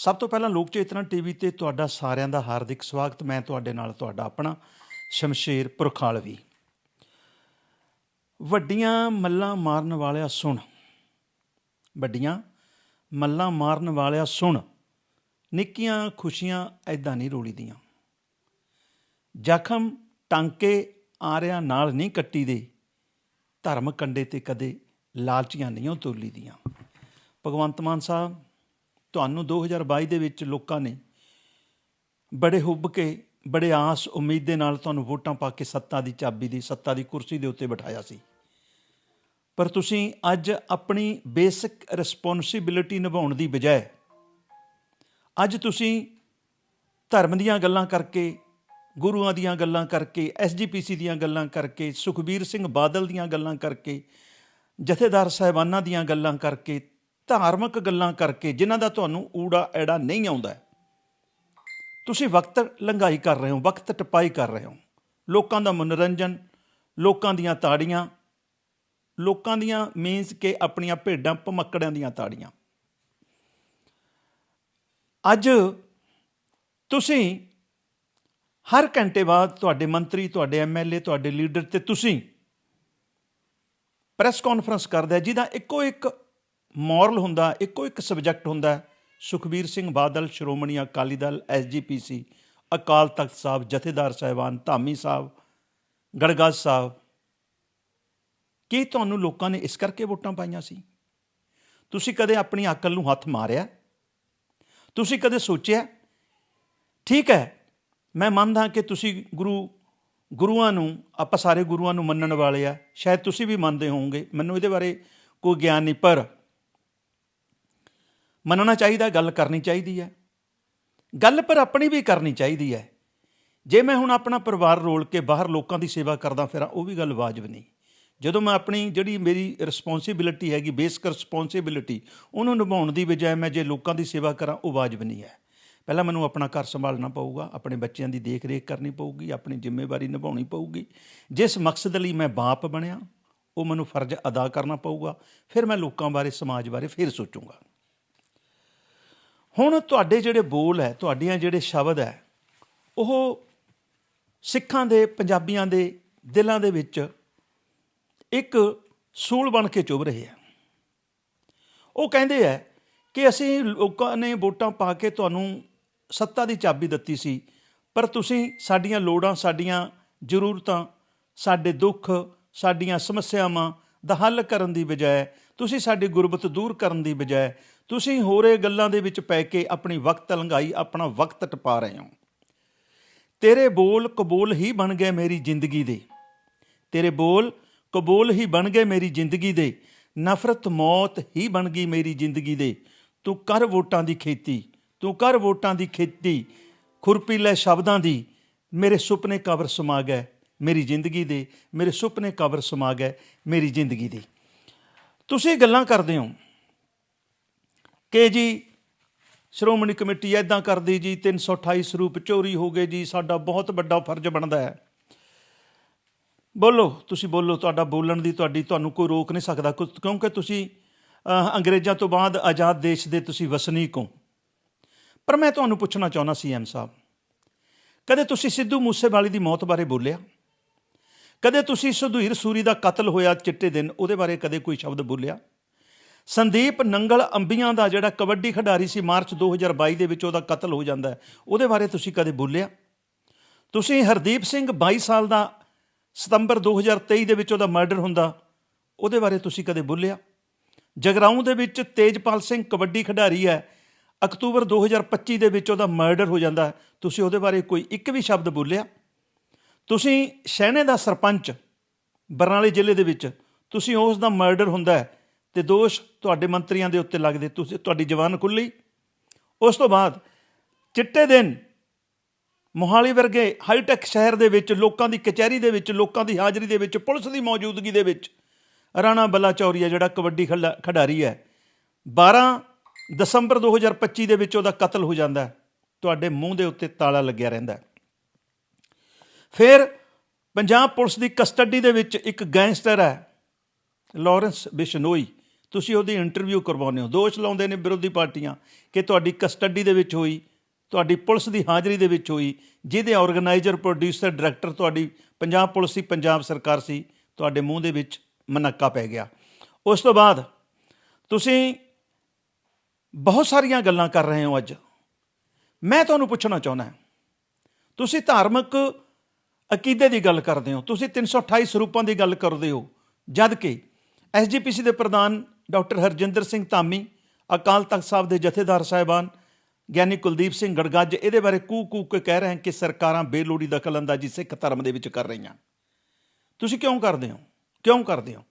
ਸਭ ਤੋਂ ਪਹਿਲਾਂ ਲੋਕ ਚੇਤਨਾ ਟੀਵੀ ਤੇ ਤੁਹਾਡਾ ਸਾਰਿਆਂ ਦਾ ਹਾਰਦਿਕ ਸਵਾਗਤ। ਮੈਂ ਤੁਹਾਡੇ ਨਾਲ ਤੁਹਾਡਾ ਆਪਣਾ ਸ਼ਮਸ਼ੇਰ ਪੁਰਖਾਲਵੀ ਵੱਡੀਆਂ ਮੱਲਾਂ ਮਾਰਨ ਵਾਲਿਆ ਸੁਣ। ਵੱਡੀਆਂ ਮੱਲਾਂ ਮਾਰਨ ਵਾਲਿਆ ਸੁਣ। ਨਿੱਕੀਆਂ ਖੁਸ਼ੀਆਂ ਐਦਾਂ ਨਹੀਂ ਰੋਲੀਦੀਆਂ ਜ਼ਖਮ ਟਾਂਕੇ ਆਰਿਆਂ ਨਾਲ ਨਹੀਂ ਕੱਟੀ ਦੇ ਧਰਮ ਕੰਡੇ ਤੇ ਕਦੇ ਲਾਲਚੀਆਂ ਨਹੀਂ ਤੋਲੀ ਦੀਆਂ। ਭਗਵੰਤ ਮਾਨ ਸਾਹਿਬ ਤੁਹਾਨੂੰ 2022 ਦੇ ਵਿੱਚ ਲੋਕਾਂ ਨੇ ਬੜੇ ਹੁੱਬ ਕੇ, ਬੜੇ ਆਸ, ਉਮੀਦ ਦੇ ਨਾਲ ਤੁਹਾਨੂੰ ਵੋਟਾਂ ਪਾ ਕੇ ਸੱਤਾ ਦੀ ਚਾਬੀ ਦੀ, ਸੱਤਾ ਦੀ ਕੁਰਸੀ ਦੇ ਉੱਤੇ ਬਿਠਾਇਆ ਸੀ। ਪਰ ਤੁਸੀਂ ਅੱਜ ਆਪਣੀ ਬੇਸਿਕ ਰਿਸਪੌਂਸਿਬਿਲਿਟੀ ਨਿਭਾਉਣ ਦੀ ਬਜਾਏ ਅੱਜ ਤੁਸੀਂ ਧਰਮ ਦੀਆਂ ਗੱਲਾਂ ਕਰਕੇ, ਗੁਰੂਆਂ ਦੀਆਂ ਗੱਲਾਂ ਕਰਕੇ ਐਸਜੀਪੀਸੀ ਦੀਆਂ ਗੱਲਾਂ ਕਰਕੇ, ਸੁਖਬੀਰ ਸਿੰਘ ਬਾਦਲ ਦੀਆਂ ਗੱਲਾਂ ਕਰਕੇ, ਜਥੇਦਾਰ ਸਾਹਿਬਾਨਾਂ ਦੀਆਂ ਗੱਲਾਂ ਕਰਕੇ ਧਾਰਮਿਕ ਗੱਲਾਂ ਕਰਕੇ ਜਿਨ੍ਹਾਂ ਦਾ ਤੁਹਾਨੂੰ ਊੜਾ ਐੜਾ ਨਹੀਂ ਆਉਂਦਾ ਤੁਸੀਂ ਵਕਤ ਲੰਘਾਈ ਕਰ ਰਹੇ ਹੋ, ਵਕਤ ਟਪਾਈ ਕਰ ਰਹੇ ਹੋ। ਲੋਕਾਂ ਦਾ ਮਨੋਰੰਜਨ, ਲੋਕਾਂ ਦੀਆਂ ਤਾੜੀਆਂ, ਲੋਕਾਂ ਦੀਆਂ ਮੀਨਸ ਕਿ ਆਪਣੀਆਂ ਭੇਡਾਂ ਭਮੱਕੜਿਆਂ ਦੀਆਂ ਤਾੜੀਆਂ। ਅੱਜ ਤੁਸੀਂ ਹਰ ਘੰਟੇ ਬਾਅਦ ਤੁਹਾਡੇ ਮੰਤਰੀ, ਤੁਹਾਡੇ ਐਮਐਲਏ ਤੁਹਾਡੇ ਲੀਡਰ ਤੇ ਤੁਸੀਂ ਪ੍ਰੈਸ ਕਾਨਫਰੰਸ ਕਰਦੇ ਜਿਹਦਾ ਇੱਕੋ ਇੱਕ ਮੋਰਲ ਹੁੰਦਾ, ਇੱਕੋ ਇੱਕ ਸਬਜੈਕਟ ਹੁੰਦਾ ਸੁਖਬੀਰ ਸਿੰਘ ਬਾਦਲ, ਸ਼੍ਰੋਮਣੀ ਅਕਾਲੀ ਦਲ ਐਸਜੀਪੀਸੀ ਅਕਾਲ ਤਖਤ ਸਾਹਿਬ, ਜਥੇਦਾਰ ਸਾਹਿਬਾਨ, ਧਾਮੀ ਸਾਹਿਬ, ਗੜਗਾਜ ਸਾਹਿਬ। ਕੀ ਤੁਹਾਨੂੰ ਲੋਕਾਂ ਨੇ ਇਸ ਕਰਕੇ ਵੋਟਾਂ ਪਾਈਆਂ ਸੀ? ਤੁਸੀਂ ਕਦੇ ਆਪਣੀ ਅਕਲ ਨੂੰ ਹੱਥ ਮਾਰਿਆ? ਤੁਸੀਂ ਕਦੇ ਸੋਚਿਆ? ਠੀਕ ਹੈ, ਮੈਂ ਮੰਨਦਾ ਕਿ ਤੁਸੀਂ ਗੁਰੂ, ਗੁਰੂਆਂ ਨੂੰ, ਆਪਾਂ ਸਾਰੇ ਗੁਰੂਆਂ ਨੂੰ ਮੰਨਣ ਵਾਲੇ ਆ। ਸ਼ਾਇਦ ਤੁਸੀਂ ਵੀ ਮੰਨਦੇ ਹੋਵੋਗੇ, ਮੈਨੂੰ ਇਹਦੇ ਬਾਰੇ ਕੋਈ ਗਿਆਨ ਨਹੀਂ, ਪਰ ਮੰਨਣਾ ਚਾਹੀਦਾ, ਗੱਲ ਕਰਨੀ ਚਾਹੀਦੀ ਹੈ। ਗੱਲ ਪਰ ਆਪਣੀ ਵੀ ਕਰਨੀ ਚਾਹੀਦੀ ਹੈ। ਜੇ ਮੈਂ ਹੁਣ ਆਪਣਾ ਪਰਿਵਾਰ ਰੋਲ ਕੇ ਬਾਹਰ ਲੋਕਾਂ ਦੀ ਸੇਵਾ ਕਰਦਾ ਫਿਰਾਂ, ਉਹ ਵੀ ਗੱਲ ਵਾਜਬ ਨਹੀਂ। ਜਦੋਂ ਮੈਂ ਆਪਣੀ ਜਿਹੜੀ ਮੇਰੀ ਰਿਸਪੌਂਸਿਬਿਲਿਟੀ ਹੈਗੀ ਬੇਸਿਕ ਰਿਸਪੌਂਸਿਬਿਲਿਟੀ ਉਹਨੂੰ ਨਿਭਾਉਣ ਦੀ ਬਜਾਏ ਮੈਂ ਜੇ ਲੋਕਾਂ ਦੀ ਸੇਵਾ ਕਰਾਂ, ਉਹ ਵਾਜਬ ਨਹੀਂ ਹੈ। ਪਹਿਲਾਂ ਮੈਨੂੰ ਆਪਣਾ ਘਰ ਸੰਭਾਲਣਾ ਪਊਗਾ, ਆਪਣੇ ਬੱਚਿਆਂ ਦੀ ਦੇਖ-ਰੇਖ ਕਰਨੀ ਪਊਗੀ, ਆਪਣੀ ਜ਼ਿੰਮੇਵਾਰੀ ਨਿਭਾਉਣੀ ਪਊਗੀ। ਜਿਸ ਮਕਸਦ ਲਈ ਮੈਂ ਬਾਪ ਬਣਿਆ, ਉਹ ਮੈਨੂੰ ਫਰਜ਼ ਅਦਾ ਕਰਨਾ ਪਊਗਾ, ਫਿਰ ਮੈਂ ਲੋਕਾਂ ਬਾਰੇ, ਸਮਾਜ ਬਾਰੇ ਫਿਰ ਸੋਚੂੰਗਾ। ਹੁਣ ਤੁਹਾਡੇ ਜਿਹੜੇ ਬੋਲ ਹੈ, ਤੁਹਾਡੀਆਂ ਜਿਹੜੇ ਸ਼ਬਦ ਹੈ, ਉਹ ਸਿੱਖਾਂ ਦੇ, ਪੰਜਾਬੀਆਂ ਦੇ ਦਿਲਾਂ ਦੇ ਵਿੱਚ ਇੱਕ ਸੂਲ ਬਣ ਕੇ ਚੁਭ ਰਹੇ ਆ ਉਹ ਕਹਿੰਦੇ ਆ ਕਿ ਅਸੀਂ ਲੋਕਾਂ ਨੇ ਵੋਟਾਂ ਪਾ ਕੇ ਤੁਹਾਨੂੰ ਸੱਤਾ ਦੀ ਚਾਬੀ ਦਿੱਤੀ ਸੀ, ਪਰ ਤੁਸੀਂ ਸਾਡੀਆਂ ਲੋੜਾਂ, ਸਾਡੀਆਂ ਜ਼ਰੂਰਤਾਂ, ਸਾਡੇ ਦੁੱਖ, ਸਾਡੀਆਂ ਸਮੱਸਿਆਵਾਂ ਦਾ ਹੱਲ ਕਰਨ ਦੀ ਬਜਾਏ, ਤੁਸੀਂ ਸਾਡੀ ਗੁਰਬਤ ਦੂਰ ਕਰਨ ਦੀ ਬਜਾਏ ਤੁਸੀਂ ਹੋਰੇ ਗੱਲਾਂ ਦੇ ਵਿੱਚ ਪੈ ਕੇ ਆਪਣੀ ਵਕਤ ਲੰਘਾਈ, ਆਪਣਾ ਵਕਤ ਟਪਾ ਰਹੇ ਹੋ। ਤੇਰੇ ਬੋਲ ਕਬੂਲ ਹੀ ਬਣ ਗਏ ਮੇਰੀ ਜ਼ਿੰਦਗੀ ਦੇ। ਤੇਰੇ ਬੋਲ ਕਬੂਲ ਹੀ ਬਣ ਗਏ ਮੇਰੀ ਜ਼ਿੰਦਗੀ ਦੇ। ਨਫ਼ਰਤ ਮੌਤ ਹੀ ਬਣ ਗਈ ਮੇਰੀ ਜ਼ਿੰਦਗੀ ਦੇ। ਤੂੰ ਕਰ ਵੋਟਾਂ ਦੀ ਖੇਤੀ, ਤੂੰ ਕਰ ਵੋਟਾਂ ਦੀ ਖੇਤੀ। ਖੁਰਪੀ ਲੈ ਸ਼ਬਦਾਂ ਦੀ ਮੇਰੇ ਸੁਪਨੇ ਕਬਰ ਸਮਾ ਗਏ। ਮੇਰੀ ਜ਼ਿੰਦਗੀ ਦੇ ਮੇਰੇ ਸੁਪਨੇ ਕਬਰ ਸਮਾ ਗਏ, ਮੇਰੀ ਜ਼ਿੰਦਗੀ ਦੀ। ਤੁਸੀਂ ਗੱਲਾਂ ਕਰਦੇ ਹੋ। ਕਿ ਜੀ, ਸ਼੍ਰੋਮਣੀ ਕਮੇਟੀ ਐਦਾਂ ਕਰਦੀ ਜੀ 328 ਸਰੂਪ ਚੋਰੀ ਹੋ ਗਏ ਜੀ, ਸਾਡਾ ਬਹੁਤ ਵੱਡਾ ਫਰਜ਼ ਬਣਦਾ ਹੈ। ਬੋਲੋ, ਤੁਸੀਂ ਬੋਲੋ, ਤੁਹਾਡਾ ਬੋਲਣ ਦੀ ਤੁਹਾਡੀ, ਤੁਹਾਨੂੰ ਕੋਈ ਰੋਕ ਨਹੀਂ ਸਕਦਾ, ਕੁ- ਕਿਉਂਕਿ ਤੁਸੀਂ ਅੰਗਰੇਜ਼ਾਂ ਤੋਂ ਬਾਅਦ ਆਜ਼ਾਦ ਦੇਸ਼ ਦੇ ਤੁਸੀਂ ਵਸਨੀਕ ਹੋ। ਪਰ ਮੈਂ ਤੁਹਾਨੂੰ ਪੁੱਛਣਾ ਚਾਹੁੰਦਾ ਸੀ, ਐਮ ਸਾਹਿਬ, ਕਦੇ ਤੁਸੀਂ ਸਿੱਧੂ ਮੂਸੇਵਾਲੇ ਦੀ ਮੌਤ ਬਾਰੇ ਬੋਲਿਆ? ਕਦੇ ਤੁਸੀਂ ਸੁਧੀਰ ਸੂਰੀ ਦਾ ਕਤਲ ਹੋਇਆ ਚਿੱਟੇ ਦਿਨ, ਉਹਦੇ ਬਾਰੇ ਕਦੇ ਕੋਈ ਸ਼ਬਦ ਬੋਲਿਆ? ਸੰਦੀਪ ਨੰਗਲ ਅੰਬੀਆਂ ਦਾ ਜਿਹੜਾ ਕਬੱਡੀ ਖਿਡਾਰੀ ਸੀ, ਮਾਰਚ 2022 ਦੇ ਵਿੱਚ ਉਹਦਾ ਕਤਲ ਹੋ ਜਾਂਦਾ ਉਹਦੇ ਬਾਰੇ ਤੁਸੀਂ ਕਦੇ ਬੋਲਿਆ? ਤੁਸੀਂ ਹਰਦੀਪ ਸਿੰਘ 22 ਸਾਲ ਦਾ ਸਤੰਬਰ 2023 ਦੇ ਵਿੱਚ ਉਹਦਾ ਮਰਡਰ ਹੁੰਦਾ, ਉਹਦੇ ਬਾਰੇ ਤੁਸੀਂ ਕਦੇ ਬੋਲਿਆ? ਜਗਰਾਉਂ ਦੇ ਵਿੱਚ ਤੇਜਪਾਲ ਸਿੰਘ ਕਬੱਡੀ ਖਿਡਾਰੀ ਹੈ, ਅਕਤੂਬਰ 2025 ਦੇ ਵਿੱਚ ਉਹਦਾ ਮਰਡਰ ਹੋ ਜਾਂਦਾ ਤੁਸੀਂ ਉਹਦੇ ਬਾਰੇ ਕੋਈ ਇੱਕ ਵੀ ਸ਼ਬਦ ਬੋਲਿਆ? ਤੁਸੀਂ ਸ਼ਹਿਣੇ ਦਾ ਸਰਪੰਚ ਬਰਨਾਲੇ ਜ਼ਿਲ੍ਹੇ ਦੇ ਵਿੱਚ, ਤੁਸੀਂ ਉਸ ਦਾ ਮਰਡਰ ਹੁੰਦਾ ਹੈ। ਤੇ ਦੋਸ਼ ਤੁਹਾਡੇ ਮੰਤਰੀਆਂ ਦੇ ਉੱਤੇ ਲੱਗਦੇ, ਤੁਸੀਂ, ਤੁਹਾਡੀ ਜਵਾਨ ਖੁੱਲੀ ਉਸ ਤੋਂ ਬਾਅਦ ਚਿੱਟੇ ਦਿਨ, ਮੋਹਾਲੀ ਵਰਗੇ ਹਾਈਟੈਕ ਸ਼ਹਿਰ ਦੇ ਵਿੱਚ, ਲੋਕਾਂ ਦੀ ਕਚਹਿਰੀ ਦੇ ਵਿੱਚ, ਲੋਕਾਂ ਦੀ ਹਾਜ਼ਰੀ ਦੇ ਵਿੱਚ, ਪੁਲਿਸ ਦੀ ਮੌਜੂਦਗੀ ਦੇ ਵਿੱਚ ਰਾਣਾ ਬਲਾਚੌਰੀਆ, ਜਿਹੜਾ ਕਬੱਡੀ ਖਿਲਾ- ਖਿਡਾਰੀ ਹੈ 12 ਦਸੰਬਰ 2025 ਦੇ ਵਿੱਚ ਉਹਦਾ ਕਤਲ ਹੋ ਜਾਂਦਾ ਹੈ। ਤੁਹਾਡੇ ਮੂੰਹ ਦੇ ਉੱਤੇ ਤਾਲਾ ਲੱਗਿਆ ਰਹਿੰਦਾ ਹੈ। ਫਿਰ ਪੰਜਾਬ ਪੁਲਿਸ ਦੀ ਕਸਟਡੀ ਦੇ ਵਿੱਚ ਇੱਕ ਗੈਂਗਸਟਰ ਹੈ, ਲਾਰੈਂਸ ਬਿਸ਼ਨੋਈ। ਤੁਸੀਂ ਉਹਦੀ ਇੰਟਰਵਿਊ ਕਰਵਾਉਂਦੇ ਹੋ। ਦੋਸ਼ ਲਾਉਂਦੇ ਨੇ ਵਿਰੋਧੀ ਪਾਰਟੀਆਂ ਕਿ ਤੁਹਾਡੀ ਕਸਟਡੀ ਦੇ ਵਿੱਚ ਹੋਈ, ਤੁਹਾਡੀ ਪੁਲਿਸ ਦੀ ਹਾਜ਼ਰੀ ਦੇ ਵਿੱਚ ਹੋਈ, ਜਿਹਦੇ ਆਰਗੇਨਾਈਜ਼ਰ ਪ੍ਰੋਡਿਊਸਰ ਡਾਇਰੈਕਟਰ ਤੁਹਾਡੀ ਪੰਜਾਬ ਪੁਲਿਸ ਸੀ, ਪੰਜਾਬ ਸਰਕਾਰ ਸੀ, ਤੁਹਾਡੇ ਮੂੰਹ ਦੇ ਵਿੱਚ ਮਨੱਕਾ ਪੈ ਗਿਆ। ਉਸ ਤੋਂ ਬਾਅਦ ਤੁਸੀਂ ਬਹੁਤ ਸਾਰੀਆਂ ਗੱਲਾਂ ਕਰ ਰਹੇ ਹੋ ਅੱਜ। ਮੈਂ ਤੁਹਾਨੂੰ ਪੁੱਛਣਾ ਚਾਹੁੰਦਾ ਤੁਸੀਂ ਧਾਰਮਿਕ ਅਕੀਦੇ ਦੀ ਗੱਲ ਕਰਦੇ ਹੋ, ਤੁਸੀਂ 328 ਸਰੂਪਾਂ ਦੀ ਗੱਲ ਕਰਦੇ ਹੋ, ਜਦ ਕਿ ਐਸਜੀਪੀਸੀ ਦੇ ਪ੍ਰਧਾਨ ਡਾਕਟਰ ਹਰਜਿੰਦਰ ਸਿੰਘ ਧਾਮੀ, ਅਕਾਲ ਤਖਤ ਸਾਹਿਬ ਦੇ ਜਥੇਦਾਰ ਸਾਹਿਬਾਨ, ਗਿਆਨੀ ਕੁਲਦੀਪ ਸਿੰਘ ਗੜਗੱਜ, ਇਹਦੇ ਬਾਰੇ ਕੂ ਕੂ ਕੇ ਕਹਿ ਰਹੇ ਹਨ ਕਿ ਸਰਕਾਰਾਂ ਬੇਲੋੜੀ ਦਖਲਅੰਦਾਜ਼ੀ ਸਿੱਖ ਧਰਮ ਦੇ ਵਿੱਚ ਕਰ ਰਹੀਆਂ। ਤੁਸੀਂ ਕਿਉਂ ਕਰਦੇ ਹੋ? ਕਿਉਂ ਕਰਦੇ ਹੋ?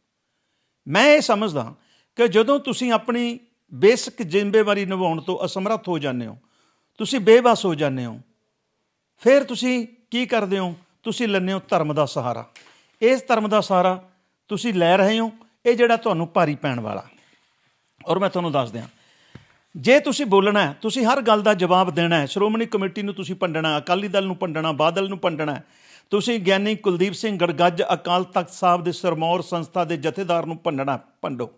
ਮੈਂ ਇਹ ਸਮਝਦਾ ਕਿ ਜਦੋਂ ਤੁਸੀਂ ਆਪਣੀ ਬੇਸਿਕ ਜ਼ਿੰਮੇਵਾਰੀ ਨਿਭਾਉਣ ਤੋਂ ਅਸਮਰੱਥ ਹੋ ਜਾਂਦੇ ਹੋ, ਤੁਸੀਂ ਬੇਬਸ ਹੋ ਜਾਂਦੇ ਹੋ, ਫਿਰ ਤੁਸੀਂ ਕੀ ਕਰਦੇ ਹੋ? ਤੁਸੀਂ ਲੈਂਦੇ ਹੋ ਧਰਮ ਦਾ ਸਹਾਰਾ। ਇਸ ਧਰਮ ਦਾ ਸਹਾਰਾ ਤੁਸੀਂ ਲੈ ਰਹੇ ਹੋ ਇਹ ਜਿਹੜਾ ਤੁਹਾਨੂੰ ਭਾਰੀ ਪੈਣ ਵਾਲਾ। ਔਰ ਮੈਂ ਤੁਹਾਨੂੰ ਦੱਸ ਦਿਆਂ, ਜੇ ਤੁਸੀਂ ਬੋਲਣਾ ਹੈ, ਤੁਸੀਂ ਹਰ ਗੱਲ ਦਾ ਜਵਾਬ ਦੇਣਾ ਹੈ, ਸ਼੍ਰੋਮਣੀ ਕਮੇਟੀ ਨੂੰ ਤੁਸੀਂ ਭੰਡਣਾ ਅਕਾਲੀ ਦਲ ਨੂੰ ਭੰਡਣਾ ਬਾਦਲ ਨੂੰ ਭੰਡਣਾ ਤੁਸੀਂ ਗਿਆਨੀ ਕੁਲਦੀਪ ਸਿੰਘ ਗੜਗੱਜ ਅਕਾਲ ਤਖਤ ਸਾਹਿਬ ਦੇ ਸਰਮੌਰ ਸੰਸਥਾ ਦੇ ਜਥੇਦਾਰ ਨੂੰ ਭੰਡਣਾ ਭੰਡੋ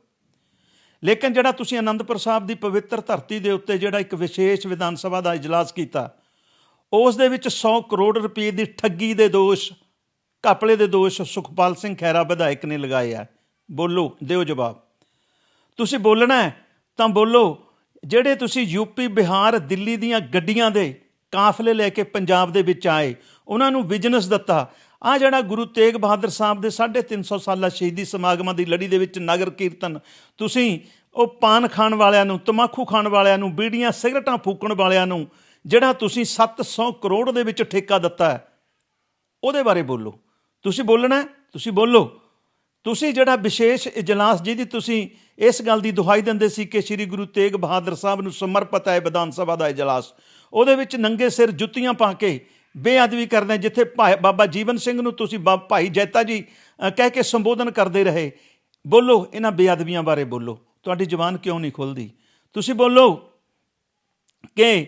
ਲੇਕਿਨ ਜਿਹੜਾ ਤੁਸੀਂ ਅਨੰਦਪੁਰ ਸਾਹਿਬ ਦੀ ਪਵਿੱਤਰ ਧਰਤੀ ਦੇ ਉੱਤੇ ਜਿਹੜਾ ਇੱਕ ਵਿਸ਼ੇਸ਼ ਵਿਧਾਨ ਸਭਾ ਦਾ ਇਜਲਾਸ ਕੀਤਾ, ਉਸ ਦੇ ਵਿੱਚ 100 ਕਰੋੜ ਰੁਪਏ ਦੀ ਠੱਗੀ ਦੇ ਦੋਸ਼, ਘਪਲੇ ਦੇ ਦੋਸ਼ ਸੁਖਪਾਲ ਸਿੰਘ ਖੈਰਾ ਵਿਧਾਇਕ ਨੇ ਲਗਾਏ ਆ। ਬੋਲੋ, ਦਿਓ ਜਵਾਬ। ਤੁਸੀਂ ਬੋਲਣਾ ਤਾਂ ਬੋਲੋ, ਜਿਹੜੇ ਤੁਸੀਂ ਯੂਪੀ, ਬਿਹਾਰ, ਦਿੱਲੀ ਦੀਆਂ ਗੱਡੀਆਂ ਦੇ ਕਾਫਲੇ ਲੈ ਕੇ ਪੰਜਾਬ ਦੇ ਵਿੱਚ ਆਏ, ਉਹਨਾਂ ਨੂੰ ਬਿਜ਼ਨਸ ਦਿੱਤਾ। ਆ ਜਿਹੜਾ ਗੁਰੂ ਤੇਗ ਬਹਾਦਰ ਸਾਹਿਬ ਦੇ 350 ਸਾਲਾ ਸ਼ਹੀਦੀ ਸਮਾਗਮਾਂ ਦੀ ਲੜੀ ਦੇ ਵਿੱਚ ਨਗਰ ਕੀਰਤਨ, ਤੁਸੀਂ ਉਹ ਪਾਨ ਖਾਣ ਵਾਲਿਆਂ ਨੂੰ, ਤਮਾਕੂ ਖਾਣ ਵਾਲਿਆਂ ਨੂੰ, ਬੀੜੀਆਂ, ਸਿਗਰਟਾਂ ਫੂਕਣ ਵਾਲਿਆਂ ਨੂੰ, ਜਿਹੜਾ ਤੁਸੀਂ 700 ਕਰੋੜ ਦੇ ਵਿੱਚ ਠੇਕਾ ਦਿੱਤਾ ਉਹਦੇ ਬਾਰੇ ਬੋਲੋ। ਤੁਸੀਂ ਬੋਲਣਾ ਤੁਸੀਂ ਬੋਲੋ। ਤੁਸੀਂ ਜਿਹੜਾ ਵਿਸ਼ੇਸ਼ ਇਜਲਾਸ ਜਿਹਦੀ ਤੁਸੀਂ ਇਸ ਗੱਲ ਦੀ ਦੁਹਾਈ ਦਿੰਦੇ ਸੀ ਕਿ ਸ੍ਰੀ ਗੁਰੂ ਤੇਗ ਬਹਾਦਰ ਸਾਹਿਬ ਨੂੰ ਸਮਰਪਿਤ ਹੈ ਵਿਧਾਨ ਸਭਾ ਦਾ ਇਜਲਾਸ, ਉਹਦੇ ਵਿੱਚ ਨੰਗੇ ਸਿਰ ਜੁੱਤੀਆਂ ਪਾ ਕੇ ਬੇਅਦਬੀ ਕਰਦੇ ਜਿੱਥੇ ਭਾ- ਬਾਬਾ ਜੀਵਨ ਸਿੰਘ ਨੂੰ ਤੁਸੀਂ ਬਾ- ਭਾਈ ਜੈਤਾ ਜੀ ਕਹਿ ਕੇ ਸੰਬੋਧਨ ਕਰਦੇ ਰਹੇ। ਬੋਲੋ, ਇਹਨਾਂ ਬੇਅਦਬੀਆਂ ਬਾਰੇ ਬੋਲੋ। ਤੁਹਾਡੀ ਜ਼ੁਬਾਨ ਕਿਉਂ ਨਹੀਂ ਖੁੱਲਦੀ? ਤੁਸੀਂ ਬੋਲੋ ਕਿ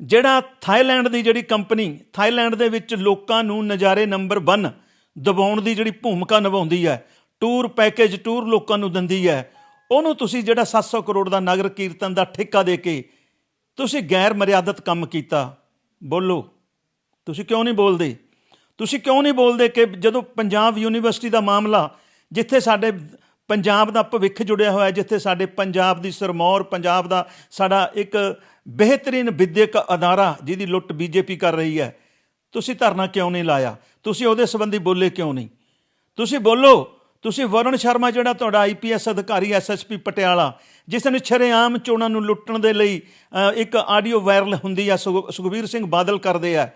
ਜਿਹੜਾ ਥਾਈਲੈਂਡ ਦੀ ਜਿਹੜੀ ਕੰਪਨੀ, ਥਾਈਲੈਂਡ ਦੇ ਵਿੱਚ ਲੋਕਾਂ ਨੂੰ ਨਜ਼ਾਰੇ ਨੰਬਰ 1 ਦਬਾਉਣ ਦੀ ਜਿਹੜੀ ਭੂਮਿਕਾ ਨਿਭਾਉਂਦੀ ਹੈ ਟੂਰ ਪੈਕੇਜ ਟੂਰ ਲੋਕਾਂ ਨੂੰ ਦਿੰਦੀ ਹੈ। ਉਹਨੂੰ ਤੁਸੀਂ ਜਿਹੜਾ 700 ਕਰੋੜ ਦਾ ਨਗਰ ਕੀਰਤਨ ਦਾ ਠੇਕਾ ਦੇ ਕੇ ਤੁਸੀਂ ਗੈਰ ਮਰਿਆਦਤ ਕੰਮ ਕੀਤਾ। ਬੋਲੋ, ਤੁਸੀਂ ਕਿਉਂ ਨਹੀਂ ਬੋਲਦੇ? ਤੁਸੀਂ ਕਿਉਂ ਨਹੀਂ ਬੋਲਦੇ ਕਿ ਜਦੋਂ ਪੰਜਾਬ ਯੂਨੀਵਰਸਿਟੀ ਦਾ ਮਾਮਲਾ, ਜਿੱਥੇ ਸਾਡੇ ਪੰਜਾਬ ਦਾ ਭਵਿੱਖ ਜੁੜਿਆ ਹੋਇਆ, ਜਿੱਥੇ ਸਾਡੇ ਪੰਜਾਬ ਦੀ ਸਰਮੌਰ, ਪੰਜਾਬ ਦਾ ਸਾਡਾ ਇੱਕ ਬਿਹਤਰੀਨ ਵਿਦਿਅਕ ਅਦਾਰਾ ਜਿਹਦੀ ਲੁੱਟ ਬੀਜੇਪੀ ਕਰ ਰਹੀ ਹੈ, ਤੁਸੀਂ ਧਰਨਾ ਕਿਉਂ ਨਹੀਂ ਲਾਇਆ? ਤੁਸੀਂ ਉਹਦੇ ਸੰਬੰਧੀ ਬੋਲੇ ਕਿਉਂ ਨਹੀਂ? ਤੁਸੀਂ ਬੋਲੋ ਤੁਸੀਂ ਵਰੁਣ ਸ਼ਰਮਾ ਜਿਹੜਾ ਤੁਹਾਡਾ ਆਈਪੀਐਸ ਅਧਿਕਾਰੀ ਐਸਐਸਪੀ ਪਟਿਆਲਾ, ਜਿਸ ਨੇ ਸ਼ਰੇਆਮ ਚੋਣਾਂ ਨੂੰ ਲੁੱਟਣ ਦੇ ਲਈ ਇੱਕ ਆਡੀਓ ਵਾਇਰਲ ਹੁੰਦੀ ਆ ਸੁਖ- ਸੁਖਬੀਰ ਸਿੰਘ ਬਾਦਲ ਕਰਦੇ ਆ।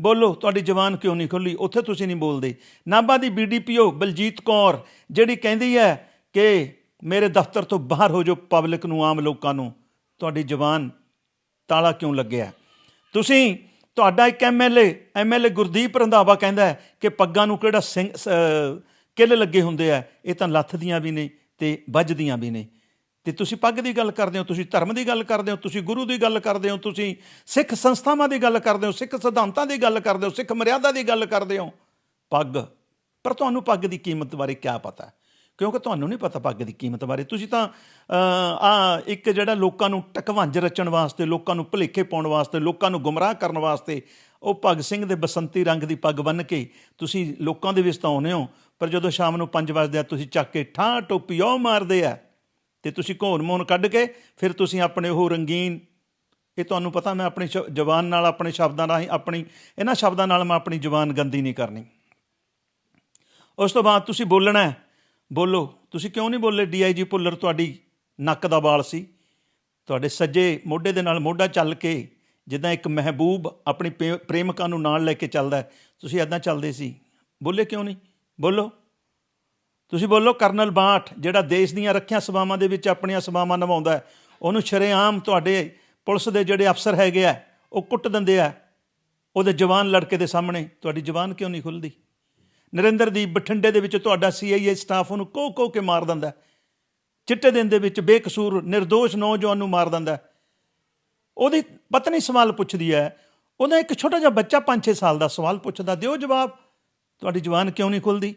ਬੋਲੋ, ਤੁਹਾਡੀ ਜ਼ਬਾਨ ਕਿਉਂ ਨਹੀਂ ਖੁੱਲੀ ਉੱਥੇ ਤੁਸੀਂ ਨਹੀਂ ਬੋਲਦੇ। ਨਾਭਾ ਦੀ ਬੀਡੀਪੀਓ ਬਲਜੀਤ ਕੌਰ, ਜਿਹੜੀ ਕਹਿੰਦੀ ਹੈ ਕਿ ਮੇਰੇ ਦਫ਼ਤਰ ਤੋਂ ਬਾਹਰ ਹੋ ਜਾਓ ਪਬਲਿਕ ਨੂੰ, ਆਮ ਲੋਕਾਂ ਨੂੰ, ਤੁਹਾਡੀ ਜ਼ਬਾਨ ਤਾਲਾ ਕਿਉਂ ਲੱਗਿਆ? ਤੁਸੀਂ, ਤੁਹਾਡਾ ਇੱਕ ਐਮਐਲਏ ਐਮਐਲਏ ਗੁਰਦੀਪ ਰੰਧਾਵਾ ਕਹਿੰਦਾ ਕਿ ਪੱਗਾਂ ਨੂੰ ਕਿਹੜਾ ਸਿੰਘ, ਸ- ਕਿੱਲ ਲੱਗੇ ਹੁੰਦੇ ਆ, ਇਹ ਤਾਂ ਲੱਥਦੀਆਂ ਵੀ ਨੇ ਤੇ ਵੱਜਦੀਆਂ ਵੀ ਨੇ। ਤੇ ਤੁਸੀਂ ਪੱਗ ਦੀ ਗੱਲ ਕਰਦੇ ਹੋ, ਤੁਸੀਂ ਧਰਮ ਦੀ ਗੱਲ ਕਰਦੇ ਹੋ, ਤੁਸੀਂ ਗੁਰੂ ਦੀ ਗੱਲ ਕਰਦੇ ਹੋ, ਤੁਸੀਂ ਸਿੱਖ ਸੰਸਥਾਵਾਂ ਦੀ ਗੱਲ ਕਰਦੇ ਹੋ, ਸਿੱਖ ਸਿਧਾਂਤਾਂ ਦੀ ਗੱਲ ਕਰਦੇ ਹੋ, ਸਿੱਖ ਮਰਿਆਦਾ ਦੀ ਗੱਲ ਕਰਦੇ ਹੋ। ਪੱਗ, ਪਰ ਤੁਹਾਨੂੰ ਪੱਗ ਦੀ ਕੀਮਤ ਬਾਰੇ ਕੀ ਪਤਾ? ਕਿਉਂਕਿ ਤੁਹਾਨੂੰ ਨਹੀਂ ਪਤਾ ਪੱਗ ਦੀ ਕੀਮਤ ਬਾਰੇ। ਤੁਸੀਂ ਤਾਂ ਆ ਇੱਕ ਜਿਹੜਾ ਲੋਕਾਂ ਨੂੰ ਟਕਵੰਜ ਰਚਣ ਵਾਸਤੇ, ਲੋਕਾਂ ਨੂੰ ਭੁਲੇਖੇ ਪਾਉਣ ਵਾਸਤੇ, ਲੋਕਾਂ ਨੂੰ ਗੁੰਮਰਾਹ ਕਰਨ ਵਾਸਤੇ, ਉਹ ਭਗਤ ਸਿੰਘ ਦੇ ਬਸੰਤੀ ਰੰਗ ਦੀ ਪੱਗ ਬੰਨ੍ਹ ਕੇ ਤੁਸੀਂ ਲੋਕਾਂ ਦੇ ਵਿੱਚ ਤਾਂ ਆਉਂਦੇ ਹੋ ਪਰ ਜਦੋਂ ਸ਼ਾਮ ਨੂੰ 5 ਵਜੇ ਆ, ਤੁਸੀਂ ਚੱਕ ਕੇ ਠਾਂ ਟੋਪੀ ਉਹ ਮਾਰਦੇ ਆ ਤੇ ਤੁਸੀਂ ਘੋਣ ਮੋਨ ਕੱਢ ਕੇ ਫਿਰ ਤੁਸੀਂ ਆਪਣੇ ਉਹ ਰੰਗੀਨ, ਇਹ ਤੁਹਾਨੂੰ ਪਤਾ ਮੈਂ ਆਪਣੀ ਸ਼- ਜ਼ੁਬਾਨ ਨਾਲ ਆਪਣੇ ਸ਼ਬਦਾਂ ਰਾਹੀਂ ਆਪਣੀ, ਇਹਨਾਂ ਸ਼ਬਦਾਂ ਨਾਲ ਮੈਂ ਆਪਣੀ ਜ਼ੁਬਾਨ ਗੰਦੀ ਨਹੀਂ ਕਰਨੀ। ਉਸ ਤੋਂ ਬਾਅਦ ਤੁਸੀਂ ਬੋਲਣਾ ਬੋਲੋ, ਤੁਸੀਂ ਕਿਉਂ ਨਹੀਂ ਬੋਲੇ? ਡੀਆਈਜੀ ਭੁੱਲਰ ਤੁਹਾਡੀ ਨੱਕ ਦਾ ਵਾਲ ਸੀ। ਤੁਹਾਡੇ ਸੱਜੇ ਮੋਢੇ ਦੇ ਨਾਲ ਮੋਢਾ ਚੱਲ ਕੇ ਜਿੱਦਾਂ ਇੱਕ ਮਹਿਬੂਬ ਆਪਣੀ ਪੇ- ਪ੍ਰੇਮਿਕਾ ਨੂੰ ਨਾਲ ਲੈ ਕੇ ਚੱਲਦਾ ਤੁਸੀਂ ਐਦਾਂ ਚੱਲਦੇ ਸੀ। ਬੋਲੇ ਕਿਉਂ ਨਹੀਂ? ਬੋਲੋ। ਤੁਸੀਂ ਬੋਲੋ ਕਰਨਲ ਬਾਠ ਜਿਹੜਾ ਦੇਸ਼ ਦੀਆਂ ਰੱਖਿਆ ਸਭਾਵਾਂ ਦੇ ਵਿੱਚ ਆਪਣੀਆਂ ਸਭਾਵਾਂ ਨਿਭਾਉਂਦਾ ਹੈ, ਉਹਨੂੰ ਸ਼ਰੇਆਮ ਤੁਹਾਡੇ ਪੁਲਿਸ ਦੇ ਜਿਹੜੇ ਅਫਸਰ ਹੈਗੇ ਆ ਉਹ ਕੁੱਟ ਦਿੰਦੇ ਆ। ਉਹਦੇ ਜਵਾਨ ਲੜਕੇ ਦੇ ਸਾਹਮਣੇ ਤੁਹਾਡੀ ਜਵਾਨ ਕਿਉਂ ਨਹੀਂ ਖੁੱਲਦੀ? ਨਰਿੰਦਰ ਦੀ ਬਠਿੰਡੇ ਦੇ ਵਿੱਚ ਤੁਹਾਡਾ ਸੀਆਈਏ ਸਟਾਫ ਉਹਨੂੰ ਕੋ ਕੋ ਕੇ ਮਾਰ ਦਿੰਦਾ ਚਿੱਟੇ ਦਿਨ ਦੇ ਵਿੱਚ ਬੇਕਸੂਰ નિર્ਦੋਸ਼ ਨੌਜਵਾਨ ਨੂੰ ਮਾਰ ਦਿੰਦਾ ਉਹਦੀ ਪਤਨੀ ਸਵਾਲ ਪੁੱਛਦੀ ਹੈ ਉਹਦਾ ਇੱਕ ਛੋਟਾ ਜਿਹਾ ਬੱਚਾ 5-6 ਸਾਲ ਦਾ ਸਵਾਲ ਪੁੱਛਦਾ ਦਿਓ ਜਵਾਬ। ਤੁਹਾਡੀ ਜਵਾਨ ਕਿਉਂ ਨਹੀਂ ਖੁੱਲਦੀ?